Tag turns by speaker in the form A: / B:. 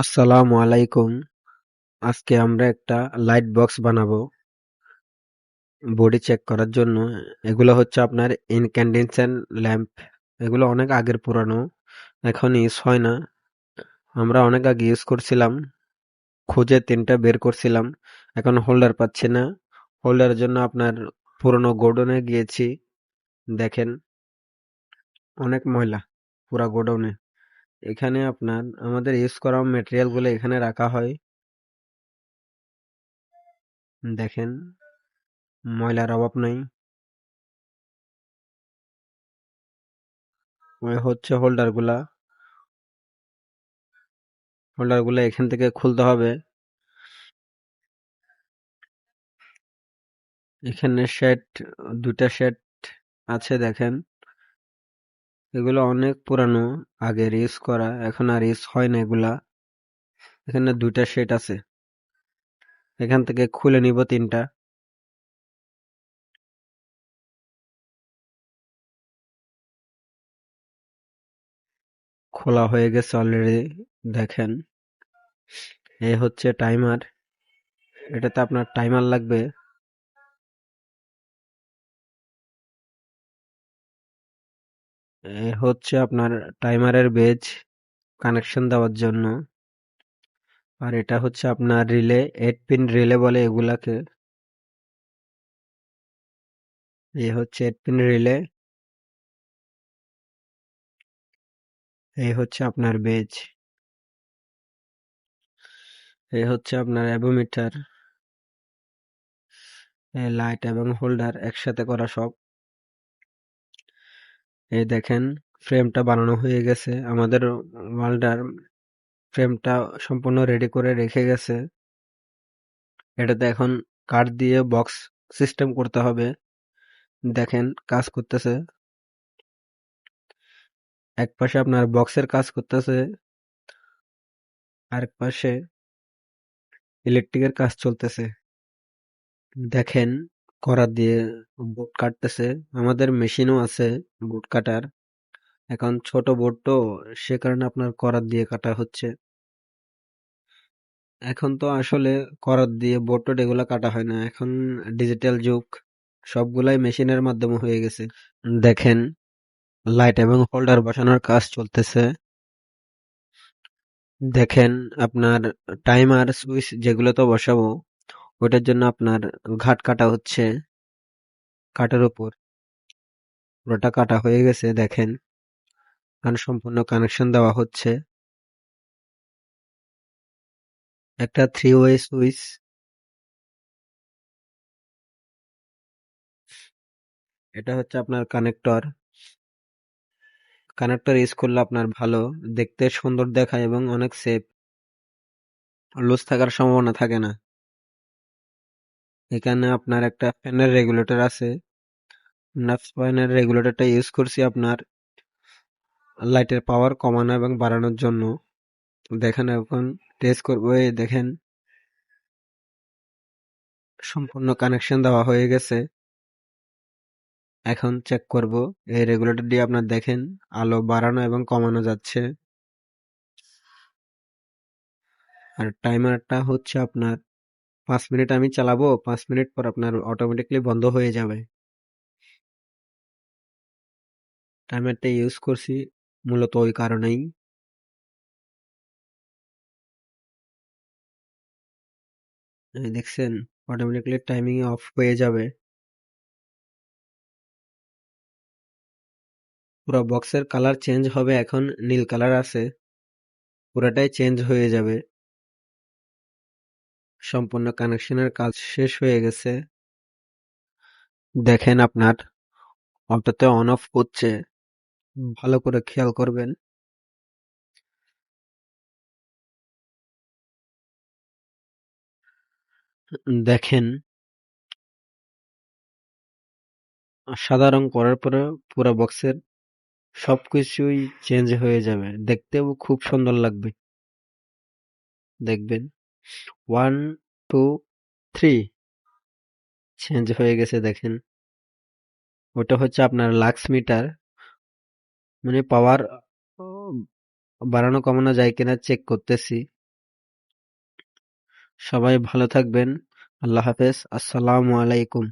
A: আসসালামু আলাইকুম। আজকে আমরা একটা লাইট বক্স বানাবো। বডি চেক করার জন্য। এগুলো হচ্ছে আপনার ইনক্যান্ডেসেন্ট ল্যাম্প এগুলো অনেক আগের পুরানো, এখন ইউজ হয় না। আমরা অনেক আগে ইউজ করছিলাম, খুঁজে তিনটা বের করছিলাম। এখন হোল্ডার পাচ্ছি না। হোল্ডারের জন্য আপনার পুরনো গোডৌনে গিয়েছি। দেখেন, অনেক ময়লা, পুরা গোডৌনে এখানে আপনার, আমাদের ইউজ করা মেটেরিয়ালগুলো এখানে রাখা হয়। দেখেন, ময়লার অভাব নাই। হচ্ছে হোল্ডারগুলা। হোল্ডারগুলা এখান থেকে খুলতে হবে। এখানে সেট দুটা সেট আছে দেখেন। এগুলো অনেক পুরানো, আগে ইউজ করা, এখন আর ইউজ হয় না এগুলা। এখানে দুইটা সেট আছে। এখান থেকে খুলে নিব তিনটা। খোলা হয়ে গেছে অলরেডি দেখেন। এই হচ্ছে টাইমার এটাতে আপনার টাইমার লাগবে হচ্ছে আপনার টাইমারের বেজ কানেকশন দেওয়ার জন্য। আর এটা হচ্ছে আপনার রিলে এইট পিন রিলে বলে এগুলাকে। এ হচ্ছে এইট পিন রিলে। এই হচ্ছে আপনার বেজ। এই হচ্ছে আপনার অ্যাবোমিটার লাইট এবং হোল্ডার একসাথে করা সব। এই দেখেন ফ্রেমটা বানানো হয়ে গেছে। আমাদের ওয়ালটার ফ্রেমটা সম্পূর্ণ রেডি করে রেখে গেছে। এটাতে এখন কাঠ দিয়ে বক্স সিস্টেম করতে হবে। দেখেন, কাজ করতেছে। এক পাশে আপনার বক্সের কাজ করতেছে। আরেক পাশে ইলেকট্রিকের কাজ চলতেছে। দেখেন করাত দিয়ে বোট কাটতেছে। আমাদের মেশিনও আছে বোর্ড কাটার। এখন ছোট বোট তো সে কারণে আপনার করাত দিয়ে কাটা হচ্ছে। এখন তো আসলে করাত দিয়ে বোট টোড এগুলা কাটা হয় না। এখন ডিজিটাল যুগ, সবগুলাই মেশিনের মাধ্যমে হয়ে গেছে। দেখেন লাইট এবং হোল্ডার বসানোর কাজ চলতেছে। দেখেন, আপনার টাইমার সুইচ যেগুলো তো বসাবো ওটার জন্য আপনার ঘাট কাটা হচ্ছে কাটার উপর ওটা কাটা হয়ে গেছে, দেখেন। কারণ সম্পূর্ণ কানেকশন দেওয়া হচ্ছে। একটা থ্রি ওয়ে সুইচ এটা হচ্ছে আপনার কানেক্টর কানেক্টর ইউজ করলে আপনার ভালো, দেখতে সুন্দর দেখায় এবং অনেক সেফ লুজ থাকার সম্ভাবনা থাকে না। এখানে আপনার একটা ফ্যানের রেগুলেটর আছে। ফ্যানের রেগুলেটরটা ইউজ করছি আপনার লাইটের পাওয়ার কমানো এবং বাড়ানোর জন্য। দেখেন এখন টেস্ট করব দেখেন। সম্পূর্ণ কানেকশন দেওয়া হয়ে গেছে। এখন চেক করব, এই রেগুলেটর দিয়ে আপনার দেখেন, আলো বাড়ানো এবং কমানো যাচ্ছে। আর টাইমারটা হচ্ছে আপনার পাঁচ মিনিট আমি চালাবো, পাঁচ মিনিট পর আপনার অটোমেটিকলি বন্ধ হয়ে যাবে। টাইমারটা ইউজ করছি মূলত ওই কারণেই। দেখছেন অটোমেটিকলি টাইমিং অফ হয়ে যাবে। পুরো বক্সের কালার চেঞ্জ হবে, এখন নীল কালার আছে। পুরাটাই চেঞ্জ হয়ে যাবে। সম্পূর্ণ কানেকশনের কাজ শেষ হয়ে গেছে। দেখেন আপনার, অটোতে অন অফ করছে ভালো করে খেয়াল করবেন। দেখেন। সাদা রং করার পরে পুরো বক্সের সবকিছুই চেঞ্জ হয়ে যাবে। দেখতেও খুব সুন্দর লাগবে। দেখবেন। ওয়ান টু থ্রি চেঞ্জ হয়ে গেছে, দেখেন। ওটা হচ্ছে আপনার লাক্স মিটার। মানে পাওয়ার বাড়ানো কমানো যায় কিনা চেক করতেছি। সবাই ভালো থাকবেন। আল্লাহ হাফেজ। আসসালামু আলাইকুম।